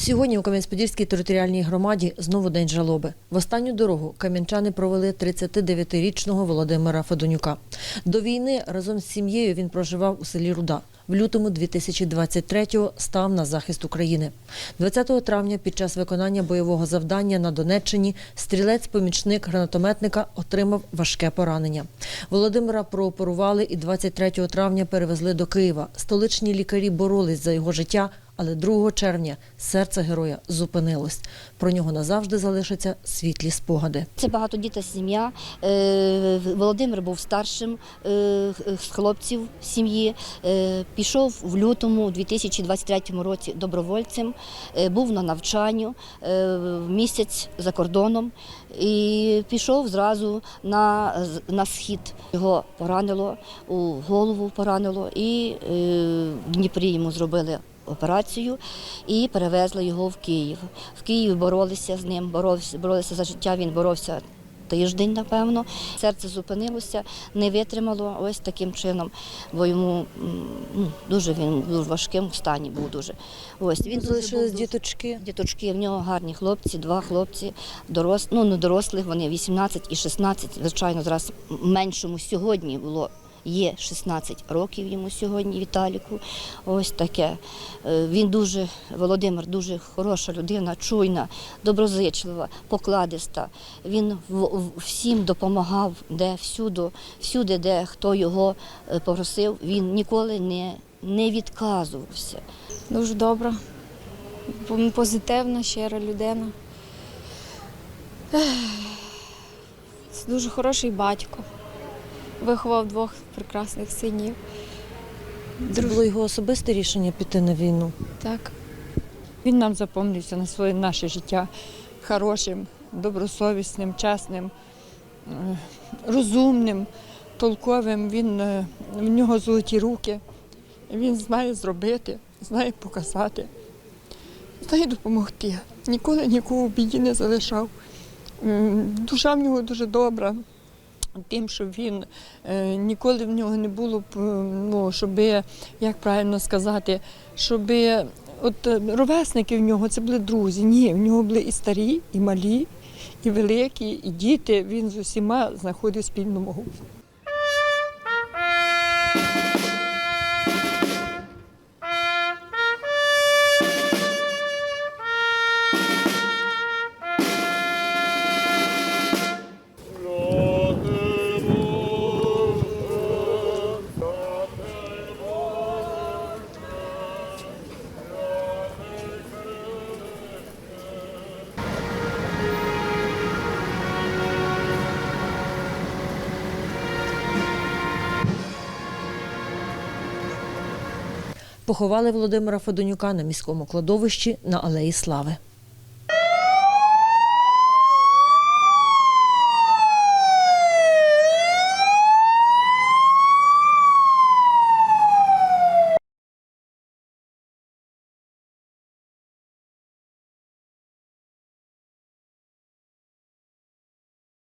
Сьогодні у Кам'янець-Подільській територіальній громаді знову день жалоби. В останню дорогу кам'янчани провели 39-річного Володимира Федонюка. До війни разом з сім'єю він проживав у селі Руда. В лютому 2023-го став на захист України. 20 травня під час виконання бойового завдання на Донеччині стрілець-помічник гранатометника отримав важке поранення. Володимира прооперували і 23 травня перевезли до Києва. Столичні лікарі боролись за його життя, але 2 червня серце героя зупинилось. Про нього назавжди залишаться світлі спогади. Це багатодітна сім'я. Е, Володимир був старшим е, з хлопців сім'ї. Е, Пішов в лютому у 2023 році добровольцем, був на навчанню місяць за кордоном і пішов зразу на, на схід. Його поранило, у голову поранило, і в Дніпрі йому зробили операцію і перевезли його в Київ. В Києві боролися з ним, боровся, боролися за життя. Він боровся тиждень, напевно. Серце зупинилося, не витримало ось таким чином, бо йому ну, дуже він в важкому стані був дуже. Ось він Залишились діточки. Діточки, в нього гарні хлопці, два хлопці, дорос, ну не дорослих, вони 18 і 16, звичайно, зараз меншому сьогодні було. Є 16 років йому сьогодні, Віталіку. Ось таке. Е, Він дуже, Володимир, дуже хороша людина, чуйна, доброзичлива, покладиста. Він всім допомагав, де всюди, всюди, де хто його е, попросив, він ніколи не, не відказувався. Дуже добра, позитивна, щира людина. Дуже хороший батько. Виховав двох прекрасних синів. Це було його особисте рішення піти на війну. Так. Він нам запомнився на своє наше життя хорошим, добросовісним, чесним, е, розумним, толковим. Він, е, в нього золоті руки. Він знає зробити, знає показати, знає допомогти. Ніколи нікого в біді не залишав. Душа в нього дуже добра. Тим, що він е, ніколи в нього не було е, ну, щоб, як правильно сказати, щоб от е, ровесники в нього це були друзі. Ні, в нього були і старі, і малі, і великі, і діти. Він з усіма знаходив спільну мову. Поховали Володимира Федонюка на міському кладовищі на Алеї Слави.